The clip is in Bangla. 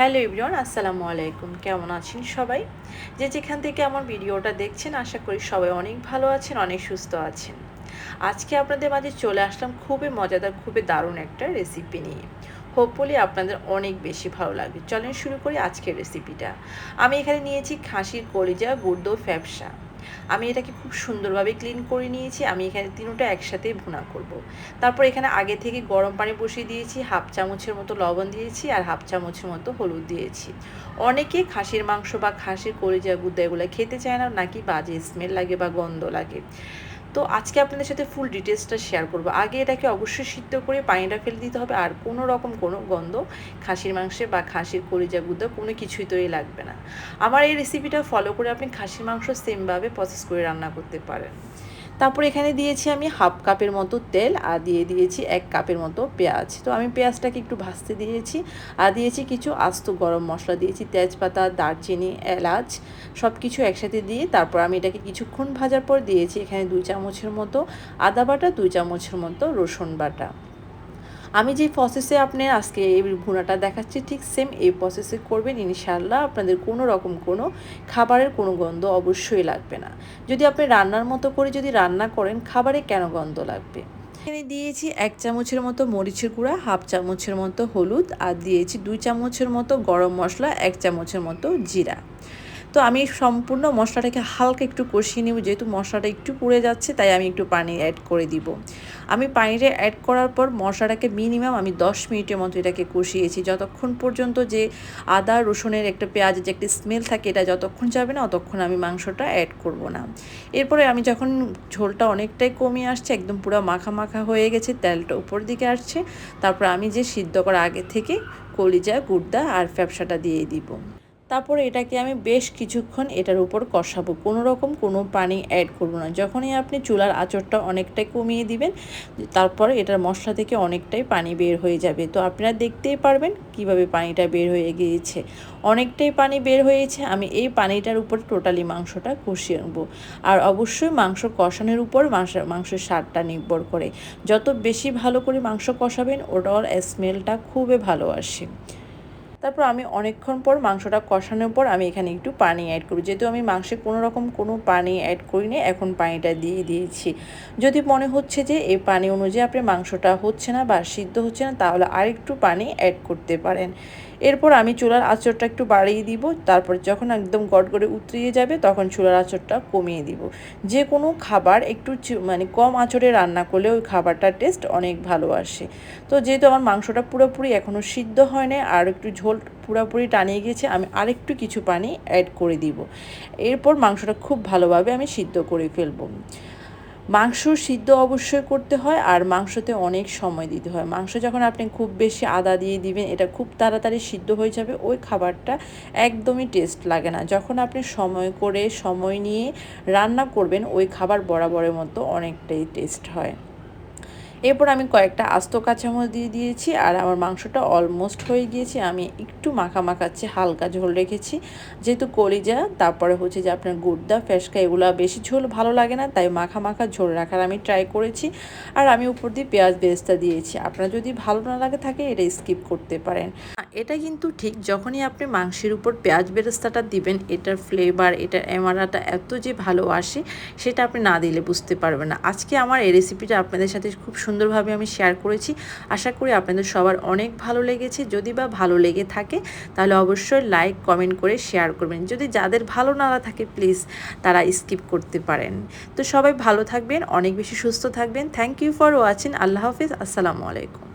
হ্যালো ইবরিয়ান আসসালামু আলাইকুম। কেমন আছেন সবাই? যে যেখান থেকে আমার ভিডিওটা দেখছেন, আশা করি সবাই অনেক ভালো আছেন, অনেক সুস্থ আছেন। আজকে আপনাদের মাঝে চলে আসলাম খুবই মজাদার, খুবই দারুণ একটা রেসিপি নিয়ে। হোপফুলি আপনাদের অনেক বেশি ভালো লাগবে। চলেন শুরু করি আজকের রেসিপিটা আমি এখানে নিয়েছি খাসির কলিজা গুর্দ ফ্যাপসা। আমি এটাকে খুব সুন্দরভাবে ক্লিন করে নিয়েছি, আমি এখানে তিনোটা একসাথে ভুনা করব। তারপর এখানে আগে থেকে গরম পানি বসিয়ে দিয়েছি, হাফ চামচের মতো লবণ দিয়েছি আর হাফ চামচের মতো হলুদ দিয়েছি অনেকে খাসির মাংস বা খাসির কলিজা গুদ্দা এগুলো খেতে চায় না, নাকি বাজে স্মেল লাগে বা গন্ধ লাগে তো আজকে আপনাদের সাথে ফুল ডিটেলসটা শেয়ার করব। আগে এটাকে অবশ্যই সিদ্ধ করে পানিটা ফেলে দিতে হবে, আর কোনো রকম কোনো গন্ধ, খাসির মাংসে বা খাসির কলিজা গুদ্ধ কোনো কিছুই তৈরি লাগবে না। আমার এই রেসিপিটা ফলো করে আপনি খাসির মাংস সেমভাবে প্রসেস করে রান্না করতে পারেন। তারপর এখানে দিয়েছি আমি হাফ কাপের মতো তেল আর দিয়ে দিয়েছি এক কাপের মতো পেঁয়াজ। তো আমি পেঁয়াজটাকে একটু ভাজতে দিয়েছি আর দিয়েছি কিছু আস্ত গরম মশলা। দিয়েছি তেজপাতা, দারচিনি, এলাচ সব কিছু একসাথে দিয়ে তারপর আমি এটাকে কিছুক্ষণ ভাজার পর দিয়েছি এখানে দুই চামচের মতো আদা বাটা, দুই চামচের মতো রসুন বাটা। আমি যে প্রসেসে আপনি আজকে এই ভুনাটা দেখাচ্ছি, ঠিক সেম এই প্রসেসে করবেন ইনশাল্লাহ আপনাদের কোনো রকম কোনো খাবারের কোনো গন্ধ অবশ্যই লাগবে না। যদি আপনি রান্নার মতো করে যদি রান্না করেন, খাবারে কেন গন্ধ লাগবে? এখানে দিয়েছি এক চামচের মতো মরিচের গুঁড়া, হাফ চামচের মতো হলুদ, আর দিয়েছি দুই চামচের মতো গরম মশলা, এক চামচের মতো জিরা। তো আমি সম্পূর্ণ মশলাটাকে হালকা একটু কষিয়ে নেব, যেহেতু মশলাটা একটু পুড়ে যাচ্ছে, তাই আমি একটু পানি অ্যাড করে দিব। আমি পানিটা অ্যাড করার পর মশলাটাকে মিনিমাম আমি দশ মিনিটের মতো এটাকে কষিয়েছি। যতক্ষণ পর্যন্ত যে আদা, রসুনের একটা পেঁয়াজের যে একটা স্মেল থাকে, এটা যতক্ষণ যাবে না, ততক্ষণ আমি মাংসটা অ্যাড করব না। এরপরে আমি যখন ঝোলটা অনেকটাই কমিয়ে আসছে, একদম পুরো মাখা মাখা হয়ে গেছে, তেলটা উপর দিকে আসছে, তারপর আমি যে সিদ্ধ করা আগে থেকে কলিজা, গুড়দা আর ফ্যাপসাটা দিয়ে দিব। তারপরে এটাকে আমি বেশ কিছুক্ষণ এটার উপর কষাবো। কোনো রকম কোনো পানি অ্যাড করব না। যখনই আপনি চুলার আঁচড়টা অনেকটাই কমিয়ে দিবেন, তারপরে এটার মশলা থেকে অনেকটাই পানি বের হয়ে যাবে। তো আপনারা দেখতেই পারবেন কীভাবে পানিটা বের হয়ে গিয়েছে। অনেকটাই পানি বের হয়েছে, আমি এই পানিটার উপর টোটালি মাংসটা কষিয়ে নেব। আর অবশ্যই মাংস কষানোর উপর মাংস, মাংসের স্বাদটা নির্ভর করে। যত বেশি ভালো করে মাংস কষাবেন ওটার স্মেলটা খুবই ভালো আসে। তারপর আমি অনেকক্ষণ পর মাংসটা কষানোর পর আমি এখানে একটু পানি অ্যাড করি যেহেতু আমি মাংসে কোনো রকম কোনো পানি অ্যাড করিনি, এখন পানিটা দিয়ে দিয়েছি। যদি মনে হচ্ছে যে এই পানি অনুযায়ী আপনি মাংসটা হচ্ছে না বা সিদ্ধ হচ্ছে না, তাহলে আরেকটু পানি অ্যাড করতে পারেন। এরপর আমি চুলার আঁচড়টা একটু বাড়িয়ে দিব, তারপর যখন একদম গড়গড়ে উতরিয়ে যাবে তখন চুলার আঁচড়টা কমিয়ে দিব। যে কোনো খাবার একটু মানে কম আঁচড়ে রান্না করলে ওই খাবারটার টেস্ট অনেক ভালো আসে। তো যেহেতু আমার মাংসটা পুরোপুরি এখনও সিদ্ধ হয় না আর একটু ঝোল পুরোপুরি টানিয়ে গিয়েছে, আমি আরেকটু কিছু পানি অ্যাড করে দিব। এরপর মাংসটা খুব ভালোভাবে আমি সিদ্ধ করে ফেলব। মাংস সিদ্ধ অবশ্যই করতে হয় আর মাংসতে অনেক সময় দিতে হয়। মাংস যখন আপনি খুব বেশি আদা দিয়ে দিবেন, এটা খুব তাড়াতাড়ি সিদ্ধ হয়ে যাবে, ওই খাবারটা একদমই টেস্ট লাগে না। যখন আপনি সময় করে সময় নিয়ে রান্না করবেন, ওই খাবার বরাবরের মতো অনেকটাই টেস্ট হয়। এরপর আমি কয়েকটা আস্ত কাঁচামরিচ দিয়ে দিয়েছি আর আমার মাংসটা অলমোস্ট হয়ে গিয়েছে। আমি একটু মাখা মাখাচ্ছি, হালকা ঝোল রেখেছি। যেহেতু কলিজা, তারপরে হচ্ছে যে আপনার গুড়দা, ফেসকা, এগুলো বেশি ঝোল ভালো লাগে না, তাই মাখা মাখা ঝোল রাখার আমি ট্রাই করেছি। আর আমি উপর দিয়ে পেঁয়াজ বেরেস্তা দিয়েছি। আপনার যদি ভালো না লাগে থাকে, এটা স্কিপ করতে পারেন। এটা কিন্তু ঠিক যখনই আপনি মাংসের উপর পেঁয়াজ বেরেস্তাটা দিবেন, এটার ফ্লেভার এটার এমারাটা এত যে ভালো আসে, সেটা আপনি না দিলে বুঝতে পারবেন না। আজকে আমার এই রেসিপিটা আপনাদের সাথে খুব সুন্দরভাবে আমি শেয়ার করেছি। আশা করি আপনাদের সবার অনেক ভালো লেগেছে। যদি বা ভালো লেগে থাকে, তাহলে অবশ্যই লাইক কমেন্ট করে শেয়ার করবেন। যদি যাদের ভালো না থাকে প্লিজ তারা স্কিপ করতে পারেন। তো সবাই ভালো থাকবেন, অনেক বেশি সুস্থ থাকবেন। থ্যাংক ইউ ফর ওয়াচিং আল্লাহ হাফিজ। আসসালামু আলাইকুম।